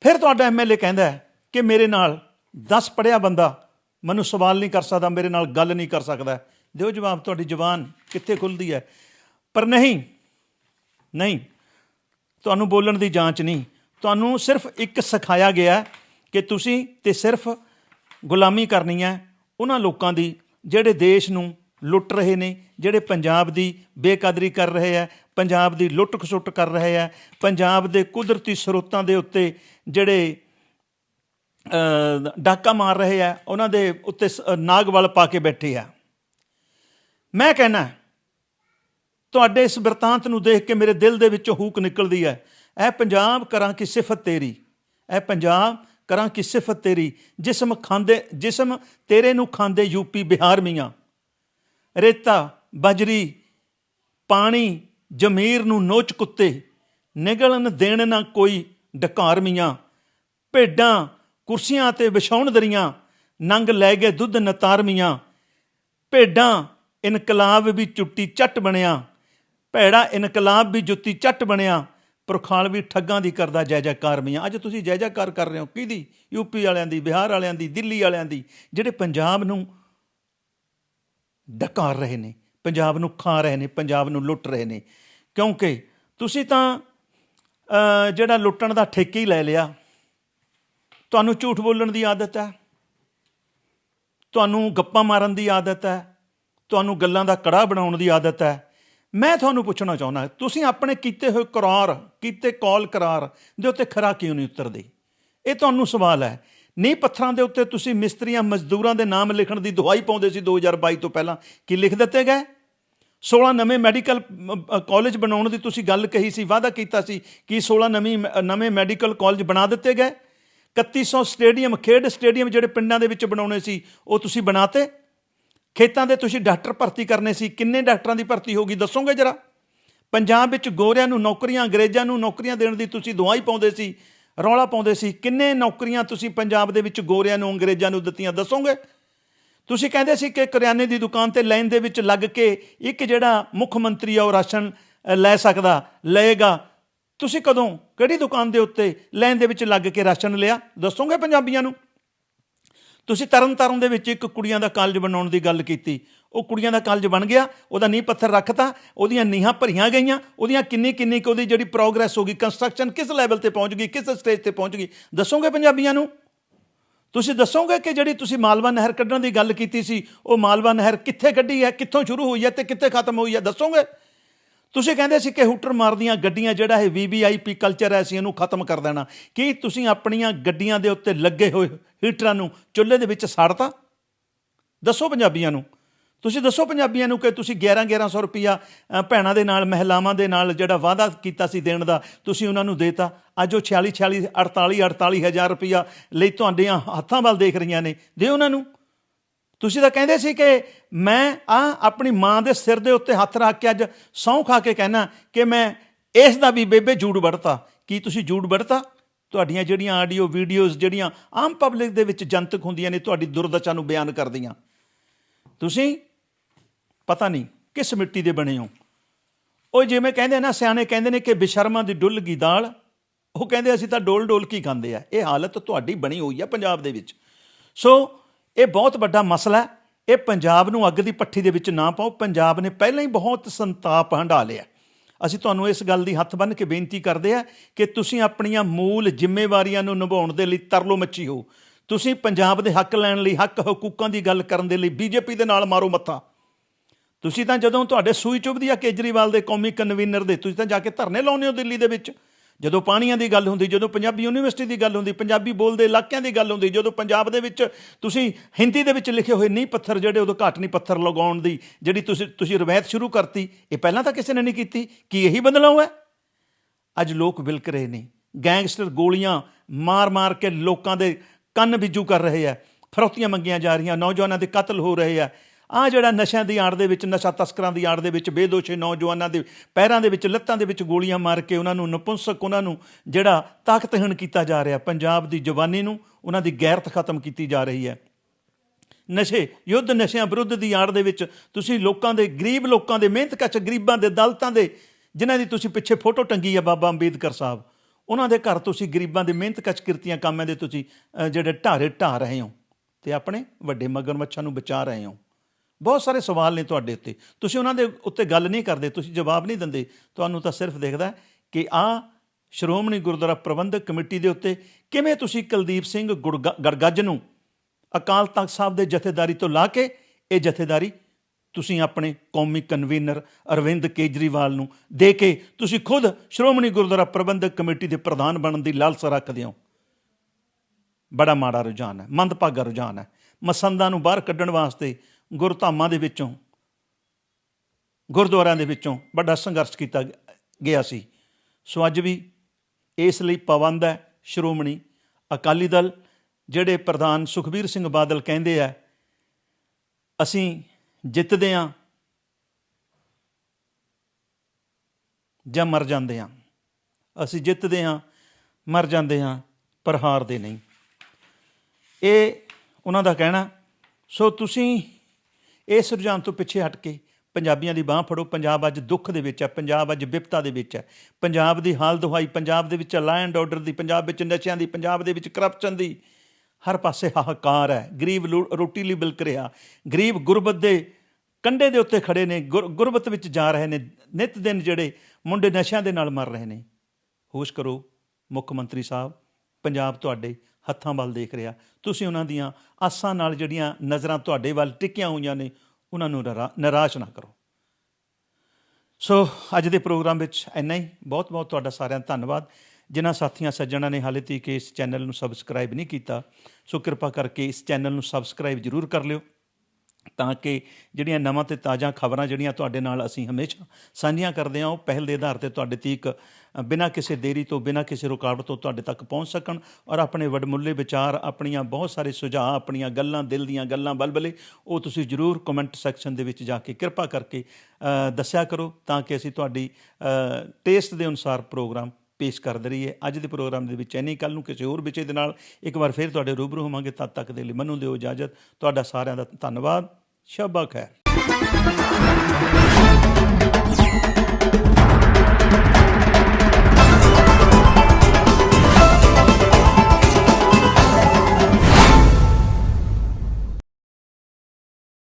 ਫਿਰ ਤੁਹਾਡਾ ਐਮਐਲਏ ਕਹਿੰਦਾ ਕਿ ਮੇਰੇ ਨਾਲ 10 ਪੜਿਆ ਬੰਦਾ ਮੈਨੂੰ ਸਵਾਲ ਨਹੀਂ ਕਰ ਸਕਦਾ, ਮੇਰੇ ਨਾਲ ਗੱਲ ਨਹੀਂ ਕਰ ਸਕਦਾ। ਦਿਓ ਜਵਾਬ, ਤੁਹਾਡੀ ਜ਼ੁਬਾਨ ਕਿੱਥੇ ਖੁੱਲਦੀ ਹੈ? ਪਰ ਨਹੀਂ ਨਹੀਂ, ਤੁਹਾਨੂੰ ਬੋਲਣ ਦੀ ਜਾਂਚ ਨਹੀਂ। ਤੁਹਾਨੂੰ ਸਿਰਫ ਇੱਕ ਸਿਖਾਇਆ ਗਿਆ ਕਿ ਤੁਸੀਂ ਤੇ ਸਿਰਫ ਗੁਲਾਮੀ ਕਰਨੀ ਹੈ ਉਹਨਾਂ ਲੋਕਾਂ ਦੀ ਜਿਹੜੇ ਦੇਸ਼ ਨੂੰ ਲੁੱਟ ਰਹੇ ਨੇ, ਜਿਹੜੇ ਪੰਜਾਬ ਦੀ ਬੇਕਦਰੀ ਕਰ ਰਹੇ ਹੈ ਪੰਜਾਬ ਦੀ ਲੁੱਟ ਖਸੁੱਟ ਕਰ ਰਹੇ ਹੈ ਪੰਜਾਬ ਦੇ ਕੁਦਰਤੀ ਸਰੋਤਾਂ ਦੇ ਉੱਤੇ ਜਿਹੜੇ ਡਾਕਾ ਮਾਰ ਰਹੇ ਆ, ਉਹਨਾਂ ਦੇ ਉੱਤੇ ਸ- ਨਾਗਵਲ ਪਾ ਕੇ ਬੈਠੇ ਆ। ਮੈਂ ਕਹਿਣਾ, ਤੁਹਾਡੇ ਇਸ ਵਰਤਾਂਤ ਨੂੰ ਦੇਖ ਕੇ ਮੇਰੇ ਦਿਲ ਦੇ ਵਿੱਚੋਂ ਹੂਕ ਨਿਕਲਦੀ ਹੈ ਐ ਪੰਜਾਬ ਕਰਾਂ ਕਿ ਸਿਫਤ ਤੇਰੀ ਐ ਪੰਜਾਬ ਕਰਾਂ ਕਿ ਸਿਫਤ ਤੇਰੀ, ਜਿਸਮ ਖਾਂਦੇ, ਜਿਸਮ ਤੇਰੇ ਨੂੰ ਖਾਂਦੇ ਯੂਪੀ ਬਿਹਾਰ ਮੀਆਂ। ਰੇਤਾ, ਬਜਰੀ, ਪਾਣੀ, ਜ਼ਮੀਰ ਨੂੰ ਨੋਚ ਕੁੱਤੇ ਨਿਗਲਣ ਦੇਣ ਨਾ ਕੋਈ ਡਕਾਰ ਮੀਆਂ। ਭੇਡਾਂ, ਕੁਰਸੀਆਂ ਤੇ ਵਿਛਾਉਣ ਦਰੀਆਂ, ਨੰਗ ਲੈ ਗਏ ਦੁੱਧ ਨਤਾਰਮੀਆਂ ਭੇਡਾਂ, ਇਨਕਲਾਬ ਵੀ ਚੁੱਟੀ ਚੱਟ ਬਣਿਆ। ਭੈੜਾ ਇਨਕਲਾਬ ਵੀ ਜੁੱਤੀ ਚੱਟ ਬਣਿਆ। ਪੁਰਖਾਲ ਵੀ ਠੱਗਾਂ ਦੀ ਕਰਦਾ ਜੈ ਜੈਕਾਰ ਮੀਆਂ। ਅੱਜ ਤੁਸੀਂ ਜੈ ਜੈਕਾਰ ਕਰ ਰਹੇ ਹੋ। ਕਿਹਦੀ? ਯੂਪੀ ਵਾਲਿਆਂ ਦੀ, ਬਿਹਾਰ ਵਾਲਿਆਂ ਦੀ, ਦਿੱਲੀ ਵਾਲਿਆਂ ਦੀ, ਜਿਹੜੇ ਪੰਜਾਬ ਨੂੰ ਡਕਾਰ ਰਹੇ ਨੇ, ਪੰਜਾਬ ਨੂੰ ਖਾ ਰਹੇ ਨੇ, ਪੰਜਾਬ ਨੂੰ ਲੁੱਟ ਰਹੇ ਨੇ। ਕਿਉਂਕਿ ਤੁਸੀਂ ਤਾਂ ਜਿਹੜਾ ਲੁੱਟਣ ਦਾ ਠੇਕੇ ਹੀ ਲੈ ਲਿਆ, ਤੁਹਾਨੂੰ ਝੂਠ ਬੋਲਣ ਦੀ ਆਦਤ ਹੈ, ਤੁਹਾਨੂੰ ਗੱਪਾਂ ਮਾਰਨ ਦੀ ਆਦਤ ਹੈ, ਤੁਹਾਨੂੰ ਗੱਲਾਂ ਦਾ ਕੜਾ ਬਣਾਉਣ ਦੀ ਆਦਤ ਹੈ। ਮੈਂ ਤੁਹਾਨੂੰ ਪੁੱਛਣਾ ਚਾਹੁੰਦਾ, ਤੁਸੀਂ ਆਪਣੇ ਕੀਤੇ ਹੋਏ ਕਰਾਰ, ਕੀਤੇ ਕੌਲ ਕਰਾਰ ਦੇ ਉੱਤੇ ਖਰਾ ਕਿਉਂ ਨਹੀਂ ਉਤਰਦੇ? ਇਹ ਤੁਹਾਨੂੰ ਸਵਾਲ ਹੈ। ਨੀਂਹ, ਪੱਥਰਾਂ ਦੇ ਉੱਤੇ ਤੁਸੀਂ ਮਿਸਤਰੀਆਂ, ਮਜ਼ਦੂਰਾਂ ਦੇ ਨਾਮ ਲਿਖਣ ਦੀ ਦੁਹਾਈ ਪਾਉਂਦੇ ਸੀ 2022 ਤੋਂ ਪਹਿਲਾਂ। ਕੀ ਲਿਖ ਦਿੱਤੇ ਗਏ? 16 ਨਵੇਂ ਮੈਡੀਕਲ ਕਾਲਜ ਬਣਾਉਣ ਦੀ ਤੁਸੀਂ ਗੱਲ ਕਹੀ ਸੀ, ਵਾਅਦਾ ਕੀਤਾ ਸੀ ਕਿ 16 ਨਵੀਂ ਮ- ਨਵੇਂ ਮੈਡੀਕਲ ਕਾਲਜ ਬਣਾ ਦਿੱਤੇ ਗਏ। 3100 ਸਟੇਡੀਅਮ, ਖੇਡ ਸਟੇਡੀਅਮ ਜਿਹੜੇ ਪਿੰਡਾਂ ਦੇ ਵਿੱਚ ਬਣਾਉਣੇ ਸੀ, ਉਹ ਤੁਸੀਂ ਬਣਾਤੇ। ਖੇਤਾਂ ਦੇ ਤੁਸੀਂ ਡਾਕਟਰ ਭਰਤੀ ਕਰਨੇ ਸੀ, ਕਿੰਨੇ ਡਾਕਟਰਾਂ ਦੀ ਭਰਤੀ ਹੋਗੀ ਦੱਸੋਗੇ ਜਰਾ? ਪੰਜਾਬ ਵਿੱਚ ਗੋਰਿਆਂ ਨੂੰ, ਨੌਕਰੀਆਂ, ਅੰਗਰੇਜ਼ਾਂ ਨੂੰ ਨੌਕਰੀਆਂ ਦੇਣ ਦੀ ਤੁਸੀਂ ਦੁਆਈ ਪਾਉਂਦੇ ਸੀ ਰੌਲਾ ਪਾਉਂਦੇ ਸੀ, ਕਿੰਨੇ ਨੌਕਰੀਆਂ ਤੁਸੀਂ ਪੰਜਾਬ ਦੇ ਵਿੱਚ ਗੋਰਿਆਂ ਨੂੰ, ਅੰਗਰੇਜ਼ਾਂ ਨੂੰ ਦਿੱਤੀਆਂ, ਦੱਸੋਗੇ? ਤੁਸੀਂ ਕਹਿੰਦੇ ਸੀ ਕਿ ਕਰਿਆਨੇ ਦੀ ਦੁਕਾਨ ਤੇ ਲਾਈਨ ਦੇ ਵਿੱਚ ਲੱਗ ਕੇ ਇੱਕ ਜਿਹੜਾ ਮੁੱਖ ਮੰਤਰੀ ਆ, ਉਹ ਰਾਸ਼ਨ ਲੈ ਸਕਦਾ, ਲਏਗਾ। ਤੁਸੀਂ ਕਦੋਂ, ਕਿਹੜੀ ਦੁਕਾਨ ਦੇ ਉੱਤੇ ਲਾਈਨ ਦੇ ਵਿੱਚ ਲੱਗ ਕੇ ਰਾਸ਼ਨ ਲਿਆ? ਦੱਸੋਗੇ ਪੰਜਾਬੀਆਂ ਨੂੰ? ਤੁਸੀਂ ਤਰਨ ਤਾਰਨ ਦੇ ਵਿੱਚ ਇੱਕ ਕੁੜੀਆਂ ਦਾ ਕਾਲਜ ਬਣਾਉਣ ਦੀ ਗੱਲ ਕੀਤੀ। ਉਹ ਕੁੜੀਆਂ ਦਾ ਕਾਲਜ ਬਣ ਗਿਆ, ਉਹਦਾ ਨੀਂਹ ਪੱਥਰ ਰੱਖਤਾ, ਉਹਦੀਆਂ ਨੀਹਾਂ ਭਰੀਆਂ ਗਈਆਂ, ਉਹਦੀਆਂ ਕਿੰਨੀ ਕਿੰਨੀ ਕੁ ਉਹਦੀ ਜਿਹੜੀ ਪ੍ਰੋਗਰੈਸ ਹੋ ਗਈ ਕੰਸਟਰਕਸ਼ਨ ਕਿਸ ਲੈਵਲ ਤੇ ਪਹੁੰਚ ਗਈ, ਕਿਸ ਸਟੇਜ ਤੇ ਪਹੁੰਚ ਗਈ, ਦੱਸੋਗੇ ਪੰਜਾਬੀਆਂ ਨੂੰ? ਤੁਸੀਂ ਦੱਸੋਗੇ ਕਿ ਜਿਹੜੀ ਤੁਸੀਂ ਮਾਲਵਾ ਨਹਿਰ ਕੱਢਣ ਦੀ ਗੱਲ ਕੀਤੀ ਸੀ, ਉਹ ਮਾਲਵਾ ਨਹਿਰ ਕਿੱਥੇ ਕੱਢੀ ਹੈ, ਕਿੱਥੋਂ ਸ਼ੁਰੂ ਹੋਈ ਹੈ ਤੇ ਕਿੱਥੇ ਖਤਮ ਹੋਈ ਹੈ, ਦੱਸੋਗੇ? ਤੁਸੀਂ ਕਹਿੰਦੇ ਸੀ ਕਿ ਹੂਟਰ ਮਾਰਦੀਆਂ ਗੱਡੀਆਂ ਜਿਹੜਾ ਇਹ ਵੀਵੀਆਈਪੀ ਕਲਚਰ ਹੈ, ਅਸੀਂ ਇਹਨੂੰ ਖਤਮ ਕਰ ਦੇਣਾ। ਕੀ ਤੁਸੀਂ ਆਪਣੀਆਂ ਗੱਡੀਆਂ ਦੇ ਉੱਤੇ ਲੱਗੇ ਹੋਏ ਹੀਟਰਾਂ ਨੂੰ ਚੁੱਲ੍ਹੇ ਦੇ ਵਿੱਚ ਸਾੜਤਾ? ਦੱਸੋ ਪੰਜਾਬੀਆਂ ਨੂੰ। ਤੁਸੀਂ ਦੱਸੋ ਪੰਜਾਬੀਆਂ ਨੂੰ ਕਿ ਤੁਸੀਂ 11 1100 ਰੁਪਿਆ ਅ, ਭੈਣਾਂ ਦੇ ਨਾਲ ਮਹਿਲਾਵਾਂ ਦੇ ਨਾਲ ਜਿਹੜਾ ਵਾਅਦਾ ਕੀਤਾ ਸੀ ਦੇਣ ਦਾ ਤੁਸੀਂ ਉਹਨਾਂ ਨੂੰ ਦੇਤਾ। ਅੱਜ ਉਹ 46 46 48 48 ਹਜ਼ਾਰ ਰੁਪਿਆ ਲਈ ਤੁਹਾਡੀਆਂ ਹੱਥਾਂ ਵੱਲ ਦੇਖ ਰਹੀਆਂ ਨੇ। ਦੇ ਉਹਨਾਂ ਨੂੰ। ਤੁਸੀਂ ਤਾਂ ਕਹਿੰਦੇ ਸੀ ਕਿ ਮੈਂ ਆ ਆਪਣੀ ਮਾਂ ਦੇ ਸਿਰ ਦੇ ਉੱਤੇ ਹੱਥ ਰੱਖ ਕੇ ਅੱਜ ਸਹੁੰ ਖਾ ਕੇ ਕਹਿਣਾ ਕਿ ਮੈਂ ਇਸ ਦਾ ਵੀ ਬੇਬੇ ਜੂੜ ਵੜਤਾ ਕੀ ਤੁਸੀਂ ਜੂੜ ਵੜਤਾ ਤੁਹਾਡੀਆਂ ਜਿਹੜੀਆਂ ਆਡੀਓ ਵੀਡੀਓਜ਼ ਜਿਹੜੀਆਂ ਆਮ ਪਬਲਿਕ ਦੇ ਵਿੱਚ ਜਨਤਕ ਹੁੰਦੀਆਂ ਨੇ ਤੁਹਾਡੀ ਦੁਰਦਸ਼ਾ ਨੂੰ ਬਿਆਨ ਕਰਦੀਆਂ। ਤੁਸੀਂ ਪਤਾ ਨਹੀਂ ਕਿਸ ਮਿੱਟੀ ਦੇ ਬਣੇ ਹੋ। ਉਹ ਜਿਵੇਂ ਕਹਿੰਦੇ ਨਾ, ਸਿਆਣੇ ਕਹਿੰਦੇ ਨੇ ਕਿ ਬਿਸ਼ਰਮਾਂ ਦੀ ਡੁੱਲ ਗਈ ਦਾਲ। ਉਹ ਕਹਿੰਦੇ ਅਸੀਂ ਤਾਂ ਡੋਲ ਡੋਲ ਕੀ ਖਾਂਦੇ ਆ। ਇਹ ਹਾਲਤ ਤੁਹਾਡੀ ਬਣੀ ਹੋਈ ਆ ਪੰਜਾਬ ਦੇ ਵਿੱਚ। ਸੋ ਇਹ ਬਹੁਤ ਵੱਡਾ ਮਸਲਾ ਹੈ। ਇਹ ਪੰਜਾਬ ਨੂੰ ਅੱਗ ਦੀ ਪੱਠੀ ਦੇ ਵਿੱਚ ਨਾ ਪਾਓ। ਪੰਜਾਬ ਨੇ ਪਹਿਲਾਂ ਹੀ ਬਹੁਤ ਸੰਤਾਪ ਹੰਢਾ ਲਿਆ ਅਸੀਂ ਤੁਹਾਨੂੰ ਇਸ ਗੱਲ ਦੀ ਹੱਥ ਬੰਨ੍ਹ ਕੇ ਬੇਨਤੀ ਕਰਦੇ ਆ ਕਿ ਤੁਸੀਂ ਆਪਣੀਆਂ ਮੂਲ ਜ਼ਿੰਮੇਵਾਰੀਆਂ ਨੂੰ ਨਿਭਾਉਣ ਦੇ ਲਈ ਤਰਲੋ ਮੱਛੀ ਹੋ। ਤੁਸੀਂ ਪੰਜਾਬ ਦੇ ਹੱਕ ਲੈਣ ਲਈ ਹੱਕ ਹਕੂਕਾਂ ਦੀ ਗੱਲ ਕਰਨ ਦੇ ਲਈ ਬੀਜੇਪੀ ਦੇ ਨਾਲ ਮਾਰੋ ਮੱਥਾ। ਤੁਸੀਂ ਤਾਂ ਜਦੋਂ ਤੁਹਾਡੇ ਸੂਈ ਚੁੱਭਦੀ ਆ ਕੇਜਰੀਵਾਲ ਦੇ ਕੌਮੀ ਕਨਵੀਨਰ ਦੇ, ਤੁਸੀਂ ਤਾਂ ਜਾ ਕੇ ਧਰਨੇ ਲਾਉਂਦੇ ਹੋ ਦਿੱਲੀ ਦੇ ਵਿੱਚ। ਜਦੋਂ ਪਾਣੀਆਂ ਦੀ ਗੱਲ ਹੁੰਦੀ, ਜਦੋਂ ਪੰਜਾਬੀ ਯੂਨੀਵਰਸਿਟੀ ਦੀ ਗੱਲ ਹੁੰਦੀ, ਪੰਜਾਬੀ ਬੋਲਦੇ ਇਲਾਕਿਆਂ ਦੀ ਗੱਲ ਹੁੰਦੀ, ਜਦੋਂ ਪੰਜਾਬ ਦੇ ਵਿੱਚ ਤੁਸੀਂ ਹਿੰਦੀ ਦੇ ਵਿੱਚ ਲਿਖੇ ਹੋਏ ਨੀਂਹ ਪੱਥਰ ਜਿਹੜੇ, ਉਦੋਂ ਘਾਟ ਨਹੀਂ ਪੱਥਰ ਲਗਾਉਣ ਦੀ, ਜਿਹੜੀ ਤੁਸੀਂ ਤੁਸੀਂ ਰਵਾਇਤ ਸ਼ੁਰੂ ਕਰਤੀ, ਇਹ ਪਹਿਲਾਂ ਤਾਂ ਕਿਸੇ ਨੇ ਨਹੀਂ ਕੀਤੀ। ਕੀ ਇਹੀ ਬਦਲਾਅ ਹੈ? ਅੱਜ ਲੋਕ ਵਿਲਕ ਰਹੇ ਨੇ। ਗੈਂਗਸਟਰ ਗੋਲੀਆਂ ਮਾਰ-ਮਾਰ ਕੇ ਲੋਕਾਂ ਦੇ ਕੰਨ ਬਿੱਜੂ ਕਰ ਰਹੇ ਆ। ਫਰੋਤੀਆਂ ਮੰਗੀਆਂ ਜਾ ਰਹੀਆਂ, ਨੌਜਵਾਨਾਂ ਦੇ ਕਤਲ ਹੋ ਰਹੇ ਆ। ਆ ਜਿਹੜਾ ਨਸ਼ਿਆਂ ਦੀ ਆੜ ਦੇ ਵਿੱਚ, ਨਸ਼ਾ ਤਸਕਰਾਂ ਦੀ ਆੜ ਦੇ ਵਿੱਚ, ਬੇਦੋਸ਼ੇ ਨੌਜਵਾਨਾਂ ਦੇ ਪੈਰਾਂ ਦੇ ਵਿੱਚ, ਲੱਤਾਂ ਦੇ ਵਿੱਚ ਗੋਲੀਆਂ ਮਾਰ ਕੇ ਉਹਨਾਂ ਨੂੰ ਨਪੁੰਸਕ, ਉਹਨਾਂ ਨੂੰ ਜਿਹੜਾ ਤਾਕਤਹੀਣ ਕੀਤਾ ਜਾ ਰਿਹਾ, ਪੰਜਾਬ ਦੀ ਜਵਾਨੀ ਨੂੰ, ਉਹਨਾਂ ਦੀ ਗੈਰਤ ਖਤਮ ਕੀਤੀ ਜਾ ਰਹੀ ਹੈ। ਨਸ਼ੇ, ਯੁੱਧ ਨਸ਼ਿਆਂ ਵਿਰੁੱਧ ਦੀ ਆੜ ਦੇ ਵਿੱਚ ਤੁਸੀਂ ਲੋਕਾਂ ਦੇ, ਗਰੀਬ ਲੋਕਾਂ ਦੇ, ਮਿਹਨਤ ਕੱਚ ਗਰੀਬਾਂ ਦੇ ਦਲਤਾਂ ਦੇ, ਜਿਨ੍ਹਾਂ ਦੀ ਤੁਸੀਂ ਪਿੱਛੇ ਫੋਟੋ ਟੰਗੀ ਹੈ ਬਾਬਾ ਅੰਬੇਦਕਰ ਸਾਹਿਬ, ਉਹਨਾਂ ਦੇ ਘਰ ਤੁਸੀਂ ਗਰੀਬਾਂ ਦੇ, ਮਿਹਨਤ ਕਸ਼ ਕਿਰਤੀਆਂ ਕਾਮਾਂ ਦੇ ਤੁਸੀਂ ਜਿਹੜੇ ਢਾਰੇ ਢਾ ਰਹੇ ਹੋ ਤੇ ਆਪਣੇ ਵੱਡੇ ਮਗਰਮੱਛਾਂ ਨੂੰ ਬਚਾ ਰਹੇ ਹੋ। ਬਹੁਤ ਸਾਰੇ ਸਵਾਲ ਨੇ ਤੁਹਾਡੇ ਉੱਤੇ। ਤੁਸੀਂ ਉਹਨਾਂ ਦੇ ਉੱਤੇ ਗੱਲ ਨਹੀਂ ਕਰਦੇ, ਤੁਸੀਂ ਜਵਾਬ ਨਹੀਂ ਦਿੰਦੇ। ਤੁਹਾਨੂੰ ਤਾਂ ਸਿਰਫ ਦੇਖਦਾ ਕਿ ਆ ਸ਼੍ਰੋਮਣੀ ਗੁਰਦੁਆਰਾ ਪ੍ਰਬੰਧਕ ਕਮੇਟੀ ਦੇ ਉੱਤੇ ਕਿਵੇਂ ਤੁਸੀਂ ਕੁਲਦੀਪ ਸਿੰਘ ਗੁੜਗਾ- ਗੜਗੱਜ ਨੂੰ ਅਕਾਲ ਤਖਤ ਸਾਹਿਬ ਦੇ ਜਥੇਦਾਰੀ ਤੋਂ ਲਾ ਕੇ ਇਹ ਜਥੇਦਾਰੀ ਤੁਸੀਂ ਆਪਣੇ ਕੌਮੀ ਕਨਵੀਨਰ ਅਰਵਿੰਦ ਕੇਜਰੀਵਾਲ ਨੂੰ ਦੇ ਕੇ ਤੁਸੀਂ ਖੁਦ ਸ਼੍ਰੋਮਣੀ ਗੁਰਦੁਆਰਾ ਪ੍ਰਬੰਧਕ ਕਮੇਟੀ ਦੇ ਪ੍ਰਧਾਨ ਬਣਨ ਦੀ ਲਾਲਸਾ ਰੱਖਦੇ ਹੋ। ਬੜਾ ਮਾੜਾ ਰੁਝਾਨ ਹੈ, ਮੰਦਭਾਗਾ ਰੁਝਾਨ ਹੈ। ਮਸੰਦਾਂ ਨੂੰ ਬਾਹਰ ਕੱਢਣ ਵਾਸਤੇ ਗੁਰਧਾਮਾਂ ਦੇ ਵਿੱਚੋਂ, ਗੁਰਦੁਆਰਿਆਂ ਦੇ ਵਿੱਚੋਂ ਵੱਡਾ ਸੰਘਰਸ਼ ਕੀਤਾ ਗਿਆ ਸੀ। ਸੋ ਅੱਜ ਵੀ ਇਸ ਲਈ ਪਾਬੰਦ ਹੈ ਸ਼੍ਰੋਮਣੀ ਅਕਾਲੀ ਦਲ, ਜਿਹੜੇ ਪ੍ਰਧਾਨ ਸੁਖਬੀਰ ਸਿੰਘ ਬਾਦਲ ਕਹਿੰਦੇ ਆ, ਅਸੀਂ ਜਿੱਤਦੇ ਹਾਂ ਜਾਂ ਮਰ ਜਾਂਦੇ ਹਾਂ। ਅਸੀਂ ਜਿੱਤਦੇ ਹਾਂ, ਮਰ ਜਾਂਦੇ ਹਾਂ, ਪਰ ਹਾਰਦੇ ਨਹੀਂ। ਇਹ ਉਹਨਾਂ ਦਾ ਕਹਿਣਾ, ਸੋ ਤੁਸੀਂ ਇਸ ਰੁਝਾਨ ਤੋਂ ਪਿੱਛੇ ਹਟ ਕੇ ਪੰਜਾਬੀਆਂ ਦੀ ਬਾਹ ਫੜੋ। ਪੰਜਾਬ ਅੱਜ ਦੁੱਖ ਦੇ ਵਿੱਚ ਹੈ, ਪੰਜਾਬ ਅੱਜ ਵਿਪਤਾ ਦੇ ਵਿੱਚ ਹੈ। ਪੰਜਾਬ ਦੀ ਹਾਲ ਦੁਹਾਈ, ਪੰਜਾਬ ਦੇ ਵਿੱਚ ਲਾ ਐਂਡ ਆਰਡਰ ਦੀ, ਪੰਜਾਬ ਵਿੱਚ ਨਸ਼ਿਆਂ ਦੀ, ਪੰਜਾਬ ਦੇ ਵਿੱਚ ਕਰਪਸ਼ਨ ਦੀ। ਹਰ ਪਾਸੇ ਹਾਹਾਕਾਰ ਹੈ। ਗਰੀਬ ਲੋ- ਰੋਟੀ ਲਈ ਬਿਲਕ ਰਿਹਾ। ਗਰੀਬ ਗੁਰਬਤ ਦੇ ਕੰਡੇ ਦੇ ਉੱਤੇ ਖੜੇ ਨੇ, ਗੁਰ- ਗੁਰਬਤ ਵਿੱਚ ਜਾ ਰਹੇ ਨੇ, ਨਿਤ ਦਿਨ ਜਿਹੜੇ ਮੁੰਡੇ ਨਸ਼ਿਆਂ ਦੇ ਨਾਲ ਮਰ ਰਹੇ ਨੇ। ਹੋਸ਼ ਕਰੋ, ਮੁੱਖ ਮੰਤਰੀ ਸਾਹਿਬ। ਪੰਜਾਬ ਤੁਹਾਡੇ ਹੱਥਾਂ ਵੱਲ ਦੇਖ ਰਿਹਾ। ਤੁਸੀਂ ਉਹਨਾਂ ਦੀਆਂ ਆਸਾਂ ਨਾਲ ਜਿਹੜੀਆਂ ਨਜ਼ਰਾਂ ਤੁਹਾਡੇ ਵੱਲ ਟਿਕੀਆਂ ਹੋਈਆਂ ਨੇ, ਉਹਨਾਂ ਨੂੰ ਨਰਾ- ਨਿਰਾਸ਼ ਨਾ ਕਰੋ। ਸੋ ਅੱਜ ਦੇ ਪ੍ਰੋਗਰਾਮ ਵਿੱਚ ਇੰਨਾ ਹੀ। ਬਹੁਤ ਬਹੁਤ ਤੁਹਾਡਾ ਸਾਰਿਆਂ ਦਾ ਧੰਨਵਾਦ। ਜਿਨ੍ਹਾਂ ਸਾਥੀਆਂ ਸੱਜਣਾਂ ਨੇ ਹਾਲੇ ਤੱਕ ਇਸ ਚੈਨਲ ਨੂੰ ਸਬਸਕ੍ਰਾਈਬ ਨਹੀਂ ਕੀਤਾ, ਸੋ ਕਿਰਪਾ ਕਰਕੇ ਇਸ ਚੈਨਲ ਨੂੰ ਸਬਸਕ੍ਰਾਈਬ ਜ਼ਰੂਰ ਕਰ ਲਿਓ, ਤਾਂ ਕਿ ਜਿਹੜੀਆਂ ਨਵਾਂ ਤੇ ਤਾਜ਼ਾ ਖਬਰਾਂ ਜਿਹੜੀਆਂ ਤੁਹਾਡੇ ਨਾਲ ਅਸੀਂ ਹਮੇਸ਼ਾ ਸਾਂਝੀਆਂ ਕਰਦੇ ਹਾਂ, ਉਹ ਪਹਿਲ ਦੇ ਆਧਾਰ ਤੇ ਤੁਹਾਡੇ ਤੀਕ ਬਿਨਾਂ ਕਿਸੇ ਦੇਰੀ ਤੋਂ, ਬਿਨਾਂ ਕਿਸੇ ਰੁਕਾਵਟ ਤੋਂ ਤੁਹਾਡੇ ਤੱਕ ਪਹੁੰਚ ਸਕਣ ਔਰ ਆਪਣੇ ਵਡਮੁੱਲੇ ਵਿਚਾਰ, ਆਪਣੀਆਂ ਬਹੁਤ ਸਾਰੇ ਸੁਝਾਅ, ਆਪਣੀਆਂ ਗੱਲਾਂ, ਦਿਲ ਦੀਆਂ ਗੱਲਾਂ ਬਲਬਲੇ, ਉਹ ਤੁਸੀਂ ਜਰੂਰ ਕਮੈਂਟ ਸੈਕਸ਼ਨ ਦੇ ਵਿੱਚ ਜਾ ਕੇ ਕਿਰਪਾ ਕਰਕੇ ਦੱਸਿਆ ਕਰੋ ਤਾਂ ਕਿ ਅਸੀਂ ਤੁਹਾਡੀ ਟੇਸਟ ਦੇ ਅਨੁਸਾਰ ਪ੍ਰੋਗਰਾਮ ਪੇਸ਼ ਕਰਦੇ ਰਹੀਏ। ਅੱਜ ਦੇ ਪ੍ਰੋਗਰਾਮ ਦੇ ਵਿੱਚ ਐਨੀ ਕੱਲ ਨੂੰ ਕਿਸੇ ਹੋਰ ਵਿਸ਼ੇ ਦੇ ਨਾਲ ਇੱਕ ਵਾਰ ਫਿਰ ਤੁਹਾਡੇ ਰੂਬਰੂ ਹੋਵਾਂਗੇ। ਤਦ ਤੱਕ ਦੇ ਲਈ ਮੈਨੂੰ ਦਿਓ ਇਜਾਜ਼ਤ। ਤੁਹਾਡਾ ਸਾਰਿਆਂ ਦਾ ਧੰਨਵਾਦ। ਸ਼ਬਾ ਖੈਰ।